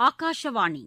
ಆಕಾಶವಾಣಿ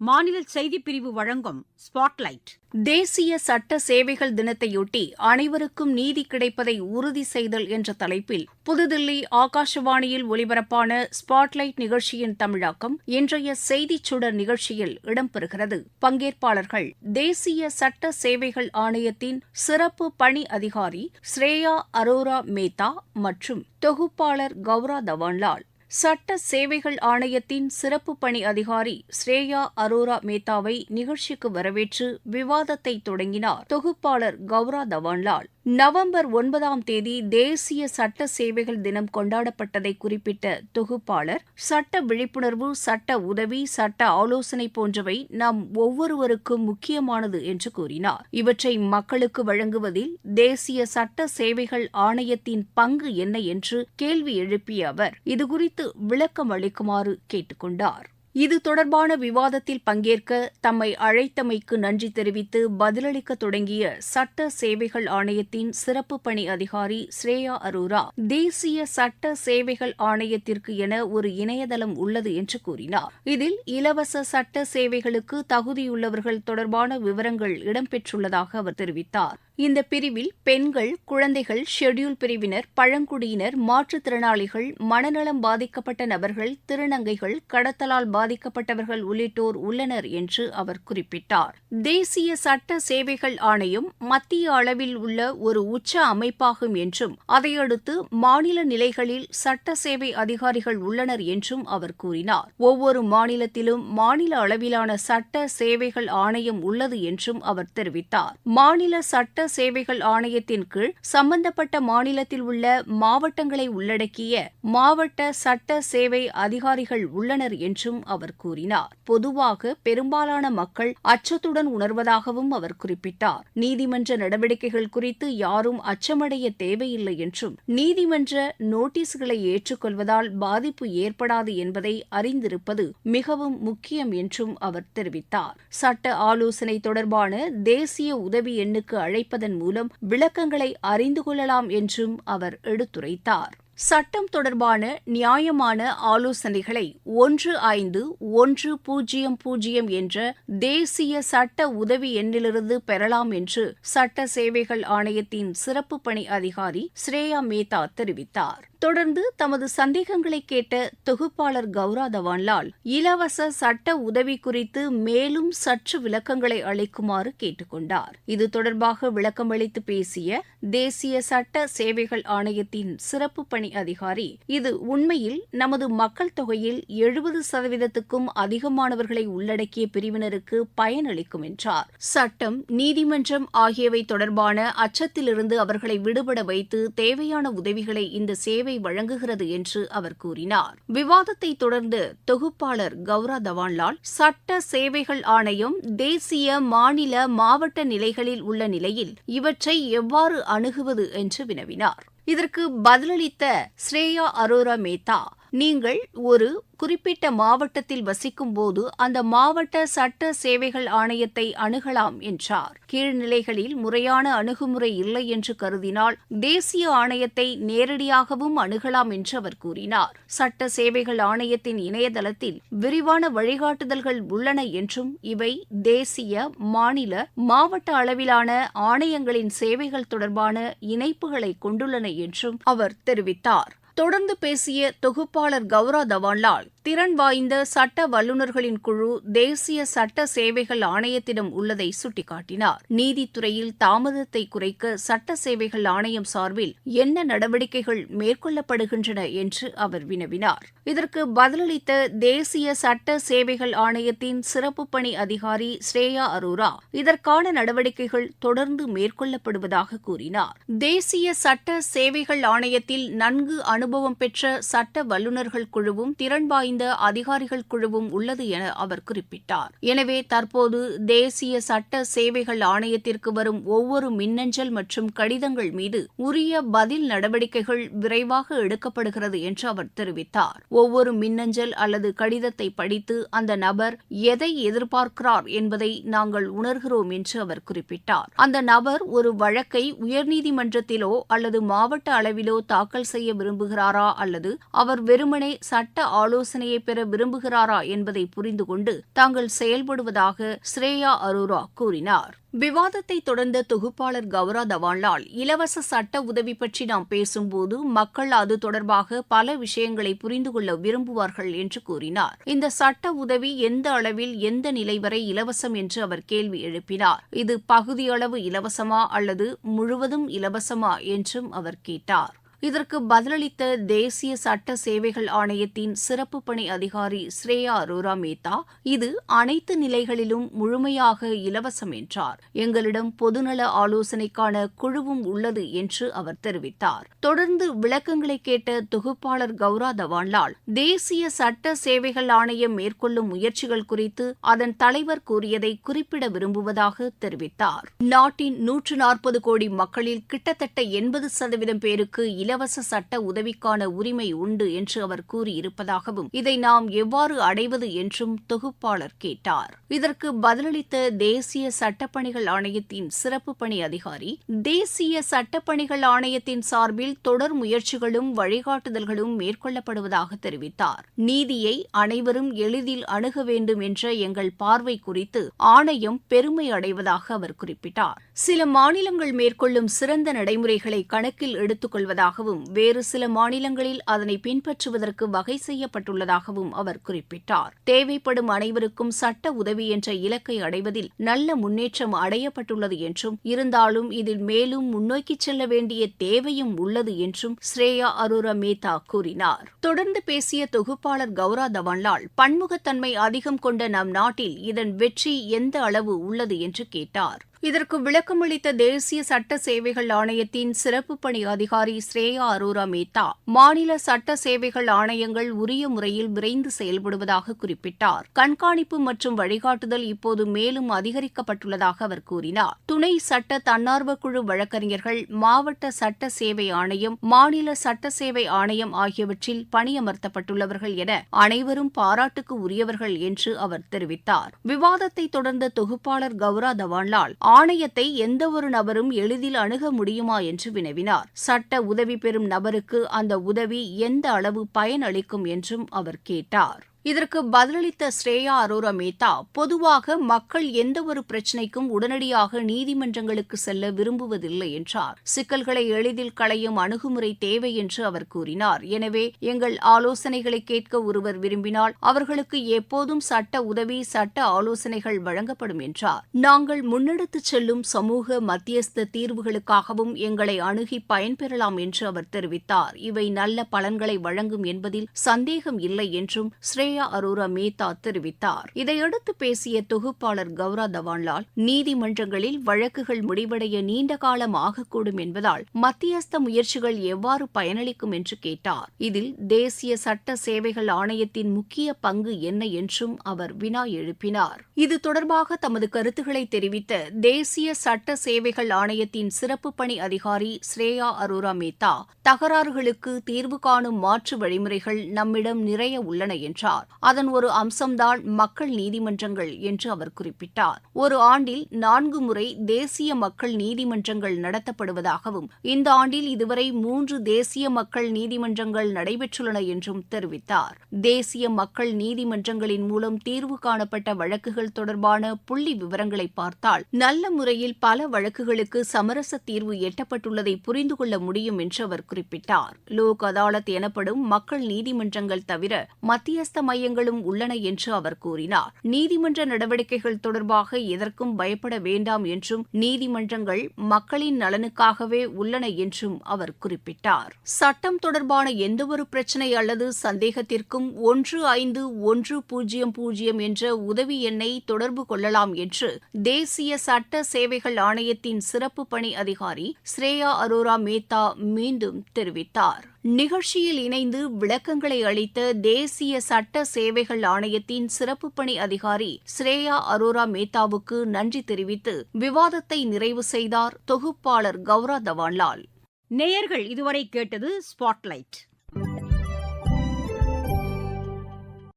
மாநில செய்திப் பிரிவு வழங்கும் ஸ்பாட்லைட். தேசிய சட்ட சேவைகள் தினத்தையொட்டி அனைவருக்கும் நீதி கிடைப்பதை உறுதி செய்தல் என்ற தலைப்பில் புதுதில்லி ஆகாஷவாணியில் ஒலிபரப்பான ஸ்பாட்லைட் நிகழ்ச்சியின் தமிழாக்கம் இன்றைய செய்திச் சுடர் நிகழ்ச்சியில் இடம்பெறுகிறது. பங்கேற்பாளர்கள் தேசிய சட்ட சேவைகள் ஆணையத்தின் சிறப்பு பணி அதிகாரி ஸ்ரேயா அரோரா மேத்தா மற்றும் தொகுப்பாளர் கௌரா தவான்லால். சட்ட சேவைகள் ஆணையத்தின் சிறப்பு பணி அதிகாரி ஸ்ரேயா அரோரா மேத்தாவை நிகழ்ச்சிக்கு வரவேற்று விவாதத்தை தொடங்கினார். தொகுப்பாளர் கௌரா தவான்லால். நவம்பர் ஒன்பதாம் தேதி தேசிய சட்ட சேவைகள் தினம் கொண்டாடப்பட்டதை குறிப்பிட்ட தொகுப்பாளர் சட்ட விழிப்புணர்வு சட்ட உதவி சட்ட ஆலோசனை போன்றவை நம் ஒவ்வொருவருக்கும் முக்கியமானது என்று கூறினார். இவற்றை மக்களுக்கு வழங்குவதில் தேசிய சட்ட சேவைகள் ஆணையத்தின் பங்கு என்ன என்று கேள்வி எழுப்பிய அவர் இதுகுறித்து விளக்கம் அளிக்குமாறு கேட்டுக்கொண்டார். இது தொடர்பான விவாதத்தில் பங்கேற்க தம்மை அழைத்தமைக்கு நன்றி தெரிவித்து பதிலளிக்க தொடங்கிய சட்ட சேவைகள் ஆணையத்தின் சிறப்பு பணி அதிகாரி ஸ்ரேயா அரோரா தேசிய சட்ட சேவைகள் ஆணையத்திற்கு என ஒரு இணையதளம் உள்ளது என்று கூறினார். இதில் இலவச சட்ட சேவைகளுக்கு தகுதியுள்ளவர்கள் தொடர்பான விவரங்கள் இடம்பெற்றுள்ளதாக அவர் தெரிவித்தார். இந்த பிரிவில் பெண்கள் குழந்தைகள் ஷெட்யூல் பிரிவினர் பழங்குடியினர் மாற்றுத்திறனாளிகள் மனநலம் பாதிக்கப்பட்ட நபர்கள் திருநங்கைகள் கடத்தலால் பாதிக்கப்பட்டவர்கள் உள்ளிட்டோர் உள்ளனர் என்று அவர் குறிப்பிட்டார். தேசிய சட்ட சேவைகள் ஆணையம் மத்திய அளவில் உள்ள ஒரு உச்ச அமைப்பாகும் என்றும் அதையடுத்து மாநில நிலைகளில் சட்ட சேவை அதிகாரிகள் உள்ளனர் என்றும் அவர் கூறினார். ஒவ்வொரு மாநிலத்திலும் மாநில அளவிலான சட்ட சேவைகள் ஆணையம் உள்ளது என்றும் அவர் தெரிவித்தார். மாநில சட்ட சேவைகள் ஆணையத்தின் கீழ் சம்பந்தப்பட்ட மாநிலத்தில் உள்ள மாவட்டங்களை உள்ளடக்கிய மாவட்ட சட்ட சேவை அதிகாரிகள் உள்ளனர் என்றும் அவர் கூறினார். பொதுவாக பெரும்பாலான மக்கள் அச்சத்துடன் உணர்வதாகவும் அவர் குறிப்பிட்டார். நீதிமன்ற நடவடிக்கைகள் குறித்து யாரும் அச்சமடைய தேவையில்லை என்றும் நீதிமன்ற நோட்டீஸ்களை ஏற்றுக்கொள்வதால் பாதிப்பு ஏற்படாது என்பதை அறிந்திருப்பது மிகவும் முக்கியம் என்றும் அவர் தெரிவித்தார். சட்ட ஆலோசனை தொடர்பான தேசிய உதவி எண்ணுக்கு அழைப்பதன் மூலம் விளக்கங்களை அறிந்து கொள்ளலாம் என்றும் அவர் எடுத்துரைத்தார். சட்டம் தொடர்பான நியாயமான ஆலோசனைகளை ஒன்று ஐந்து ஒன்று பூஜ்ஜியம் பூஜ்ஜியம் என்ற தேசிய சட்ட உதவி எண்ணிலிருந்து பெறலாம் என்று சட்ட சேவைகள் ஆணையத்தின் சிறப்பு பணி அதிகாரி ஸ்ரேயா மேத்தா தெரிவித்தார். தொடர்ந்து தமது சந்தேகங்களை கேட்ட தொகுப்பாளர் கௌரா தவான்லால் இலவச சட்ட உதவி குறித்து மேலும் சற்று விளக்கங்களை அளிக்குமாறு கேட்டுக்கொண்டார். இது தொடர்பாக விளக்கமளித்து பேசிய தேசிய சட்ட சேவைகள் ஆணையத்தின் சிறப்பு பணி அதிகாரி இது உண்மையில் நமது மக்கள் தொகையில் எழுபது சதவீதத்துக்கும் அதிகமானவர்களை உள்ளடக்கிய பிரிவினருக்கு பயனளிக்கும் என்றார். சட்டம் நீதிமன்றம் ஆகியவை தொடர்பான அச்சத்திலிருந்து அவர்களை விடுபட வைத்து தேவையான உதவிகளை இந்த சேவை சேவை வழங்குகிறது என்று அவர் கூறினார். விவாதத்தை தொடர்ந்து தொகுப்பாளர் கௌரா தவான்லால் சட்ட சேவைகள் ஆணையம் தேசிய மாநில மாவட்ட நிலைகளில் உள்ள நிலையில் இவற்றை எவ்வாறு அணுகுவது என்று வினவினார். இதற்கு பதிலளித்த ஸ்ரேயா அரோரா மேத்தா நீங்கள் ஒரு குறிப்பிட்ட மாவட்டத்தில் வசிக்கும் போது அந்த மாவட்ட சட்ட சேவைகள் ஆணையத்தை அணுகலாம் என்றார். கீழ்நிலைகளில் முறையான அணுகுமுறை இல்லை என்று கருதினால் தேசிய ஆணையத்தை நேரடியாகவும் அணுகலாம் என்று அவர் கூறினார். சட்ட சேவைகள் ஆணையத்தின் இணையதளத்தில் விரிவான வழிகாட்டுதல்கள் உள்ளன என்றும் இவை தேசிய மாநில மாவட்ட அளவிலான ஆணையங்களின் சேவைகள் தொடர்பான இணைப்புகளை கொண்டுள்ளன என்றும் அவர் தெரிவித்தார். தொடர்ந்து பேசிய தொகுப்பாளர் கௌரா தவான்லால் திறன் வாய்ந்த சட்ட வல்லுநர்களின் குழு தேசிய சட்ட சேவைகள் ஆணையத்திடம் உள்ளதை சுட்டிக்காட்டினார். நீதித்துறையில் தாமதத்தை குறைக்க சட்ட சேவைகள் ஆணையம் சார்பில் என்ன நடவடிக்கைகள் மேற்கொள்ளப்படுகின்றன என்று அவர் வினவினார். இதற்கு பதிலளித்த தேசிய சட்ட சேவைகள் ஆணையத்தின் சிறப்பு பணி அதிகாரி ஸ்ரேயா அரோரா இதற்கான நடவடிக்கைகள் தொடர்ந்து மேற்கொள்ளப்படுவதாக கூறினார். தேசிய சட்ட சேவைகள் ஆணையத்தில் நன்கு அனுபவம் பெற்ற சட்ட வல்லுநர்கள் குழுவும் திறன் வாய்ந்த அதிகாரிகள் குழுவும் உள்ளது என அவர் குறிப்பிட்டார். எனவே தற்போது தேசிய சட்ட சேவைகள் ஆணையத்திற்கு வரும் ஒவ்வொரு மின்னஞ்சல் மற்றும் கடிதங்கள் மீது உரிய பதில் நடவடிக்கைகள் விரைவாக எடுக்கப்படுகிறது என்று அவர் தெரிவித்தார். ஒவ்வொரு மின்னஞ்சல் அல்லது கடிதத்தை படித்து அந்த நபர் எதை எதிர்பார்க்கிறார் என்பதை நாங்கள் உணர்கிறோம் என்று அவர் குறிப்பிட்டார். அந்த நபர் ஒரு வழக்கை உயர்நீதிமன்றத்திலோ அல்லது மாவட்ட அளவிலோ தாக்கல் செய்ய விரும்புகிறார் விரும்புகிறாரா அல்லது அவர் வெறுமனே சட்ட ஆலோசனையை பெற விரும்புகிறாரா என்பதை புரிந்து கொண்டு தாங்கள் செயல்படுவதாக ஸ்ரேயா அரோரா கூறினார். விவாதத்தை தொடர்ந்த தொகுப்பாளர் கௌரா தவான்லால் இலவச சட்ட உதவி பற்றி நாம் பேசும்போது மக்கள் அது தொடர்பாக பல விஷயங்களை புரிந்து கொள்ள விரும்புவார்கள் என்று கூறினார். இந்த சட்ட உதவி எந்த அளவில் எந்த நிலை வரை இலவசம் என்று அவர் கேள்வி எழுப்பினார். இது பகுதியளவு இலவசமா அல்லது முழுவதும் இலவசமா என்றும் அவர் கேட்டார். இதற்கு பதிலளித்த தேசிய சட்ட சேவைகள் ஆணையத்தின் சிறப்பு பணி அதிகாரி ஸ்ரேயா அரோரா மேத்தா இது அனைத்து நிலைகளிலும் முழுமையாக இலவசம் என்றார். எங்களிடம் பொதுநல ஆலோசனைக்கான குழுவும் உள்ளது என்று அவர் தெரிவித்தார். தொடர்ந்து விளக்கங்களை கேட்ட தொகுப்பாளர் கௌரா தவான்லால் தேசிய சட்ட சேவைகள் ஆணையம் மேற்கொள்ளும் முயற்சிகள் குறித்து அதன் தலைவர் கூறியதை குறிப்பிட விரும்புவதாக தெரிவித்தார். நாட்டின் நூற்று நாற்பது கோடி மக்களில் கிட்டத்தட்ட எண்பது சதவீதம் பேருக்கு இலவச சட்ட உதவிக்கான உரிமை உண்டு என்று அவர் கூறியிருப்பதாகவும் இதை நாம் எவ்வாறு அடைவது என்றும் தொகுப்பாளர் கேட்டார். இதற்கு பதிலளித்த தேசிய சட்டப்பணிகள் ஆணையத்தின் சிறப்பு பணி அதிகாரி தேசிய சட்டப்பணிகள் ஆணையத்தின் சார்பில் தொடர் முயற்சிகளும் வழிகாட்டுதல்களும் மேற்கொள்ளப்படுவதாக தெரிவித்தார். நீதியை அனைவரும் எளிதில் அணுக வேண்டும் என்ற எங்கள் பார்வை குறித்து ஆணையம் பெருமை அடைவதாக அவர் குறிப்பிட்டார். சில மாநிலங்கள் மேற்கொள்ளும் சிறந்த நடைமுறைகளை கணக்கில் எடுத்துக்கொள்வதாக உள்ளதாகவும் வேறு சில மாநிலங்களில் அதனை பின்பற்றுவதற்கு வகை செய்யப்பட்டுள்ளதாகவும் அவர் குறிப்பிட்டார். தேவைப்படும் அனைவருக்கும் சட்ட உதவி என்ற இலக்கை அடைவதில் நல்ல முன்னேற்றம் அடையப்பட்டுள்ளது என்றும் இருந்தாலும் இதில் மேலும் முன்னோக்கிச் செல்ல வேண்டிய தேவையும் உள்ளது என்றும் ஸ்ரேயா அரோரா மேத்தா கூறினார். தொடர்ந்து பேசிய தொகுப்பாளர் கௌரா தவன்லால் பன்முகத்தன்மை அதிகம் கொண்ட நம் நாட்டில் இதன் வெற்றி எந்த அளவு உள்ளது என்று கேட்டார். இதற்கு விளக்கமளித்த தேசிய சட்ட சேவைகள் ஆணையத்தின் சிறப்பு பணி அதிகாரி ஸ்ரேயா அரோரா மேத்தா மாநில சட்ட சேவைகள் ஆணையங்கள் உரிய முறையில் விரைந்து செயல்படுவதாக குறிப்பிட்டார். கண்காணிப்பு மற்றும் வழிகாட்டுதல் இப்போது மேலும் அதிகரிக்கப்பட்டுள்ளதாக அவர் கூறினார். துணை சட்ட தன்னார்வ குழு வழக்கறிஞர்கள் மாவட்ட சட்ட சேவை ஆணையம் மாநில சட்ட சேவை ஆணையம் ஆகியவற்றில் பணியமர்த்தப்பட்டுள்ளவர்கள் என அனைவரும் பாராட்டுக்கு உரியவர்கள் என்று அவர் தெரிவித்தார். விவாதத்தை தொடர்ந்த தொகுப்பாளர் கௌரா தவான்லால் ஆணையத்தை எந்தவொரு நபரும் எளிதில் அணுக முடியுமா என்று வினவினார். சட்ட உதவி பெறும் நபருக்கு அந்த உதவி எந்த அளவு பயனளிக்கும் என்றும் அவர் கேட்டார். இதற்கு பதிலளித்த ஸ்ரேயா அரோரா மேத்தா பொதுவாக மக்கள் எந்தவொரு பிரச்சினைக்கும் உடனடியாக நீதிமன்றங்களுக்கு செல்ல விரும்புவதில்லை என்றார். சிக்கல்களை எளிதில் களையும் அணுகுமுறை தேவை என்று அவர் கூறினார். எனவே எங்கள் ஆலோசனைகளை கேட்க ஒருவர் விரும்பினால் அவர்களுக்கு எப்போதும் சட்ட உதவி சட்ட ஆலோசனைகள் வழங்கப்படும் என்றார். நாங்கள் முன்னெடுத்துச் செல்லும் சமூக மத்தியஸ்த தீர்வுகளுக்காகவும் எங்களை அணுகி பயன்பெறலாம் என்று அவர் தெரிவித்தார். இவை நல்ல பலன்களை வழங்கும் என்பதில் சந்தேகம் இல்லை என்றும் ஸ்ரேயா அரோரா மேத்தா தெரிவித்தார். இதையடுத்து பேசிய தொகுப்பாளர் கௌரா தவான்லால் நீதிமன்றங்களில் வழக்குகள் முடிவடைய நீண்ட காலம் ஆகக்கூடும் என்பதால் மத்தியஸ்த முயற்சிகள் எவ்வாறு பயனளிக்கும் என்று கேட்டார். இதில் தேசிய சட்ட சேவைகள் ஆணையத்தின் முக்கிய பங்கு என்ன என்றும் அவர் வினா எழுப்பினார். இது தொடர்பாக தமது கருத்துக்களை தெரிவித்த தேசிய சட்ட சேவைகள் ஆணையத்தின் சிறப்பு பணி அதிகாரி ஸ்ரேயா அரோரா மேத்தா தகராறுகளுக்கு தீர்வு காணும் மாற்று வழிமுறைகள் நம்மிடம் நிறைய உள்ளன என்றார். கூறினார் அதன் ஒரு அம்சம்தான் மக்கள் நீதிமன்றங்கள் என்று அவர் குறிப்பிட்டார். ஒரு ஆண்டில் நான்கு முறை தேசிய மக்கள் நீதிமன்றங்கள் நடத்தப்படுவதாகவும் இந்த ஆண்டில் இதுவரை மூன்று தேசிய மக்கள் நீதிமன்றங்கள் நடைபெற்றுள்ளன என்றும் தெரிவித்தார். தேசிய மக்கள் நீதிமன்றங்களின் மூலம் தீர்வு காணப்பட்ட வழக்குகள் தொடர்பான புள்ளி விவரங்களை பார்த்தால் நல்ல முறையில் பல வழக்குகளுக்கு சமரச தீர்வு எட்டப்பட்டுள்ளதை புரிந்து கொள்ள முடியும் என்று அவர் குறிப்பிட்டார். லோக் அதாலத் எனப்படும் மக்கள் நீதிமன்றங்கள் தவிர மத்தியஸ்த மையங்களும் உள்ளன என்று அவர் கூறினார். நீதிமன்ற நடவடிக்கைகள் தொடர்பாக எதற்கும் பயப்பட வேண்டாம் என்றும் நீதிமன்றங்கள் மக்களின் நலனுக்காகவே உள்ளன என்றும் அவர் குறிப்பிட்டார். சட்டம் தொடர்பான எந்தவொரு பிரச்சினை அல்லது சந்தேகத்திற்கும் ஒன்று ஐந்து ஒன்று பூஜ்ஜியம் பூஜ்ஜியம் என்ற உதவி எண்ணை தொடர்பு கொள்ளலாம் என்று தேசிய சட்ட சேவைகள் ஆணையத்தின் சிறப்பு பணி அதிகாரி ஸ்ரேயா அரோரா மேத்தா மீண்டும் தெரிவித்தார். நிகழ்ச்சியில் இணைந்து விளக்கங்களை அளித்த தேசிய சட்ட சேவைகள் ஆணையத்தின் சிறப்பு பணி அதிகாரி ஸ்ரேயா அரோரா மேத்தாவுக்கு நன்றி தெரிவித்து விவாதத்தை நிறைவு செய்தார் தொகுப்பாளர் கௌரா தவான்லால். நேயர்கள் இதுவரை கேட்டது ஸ்பாட்லைட்.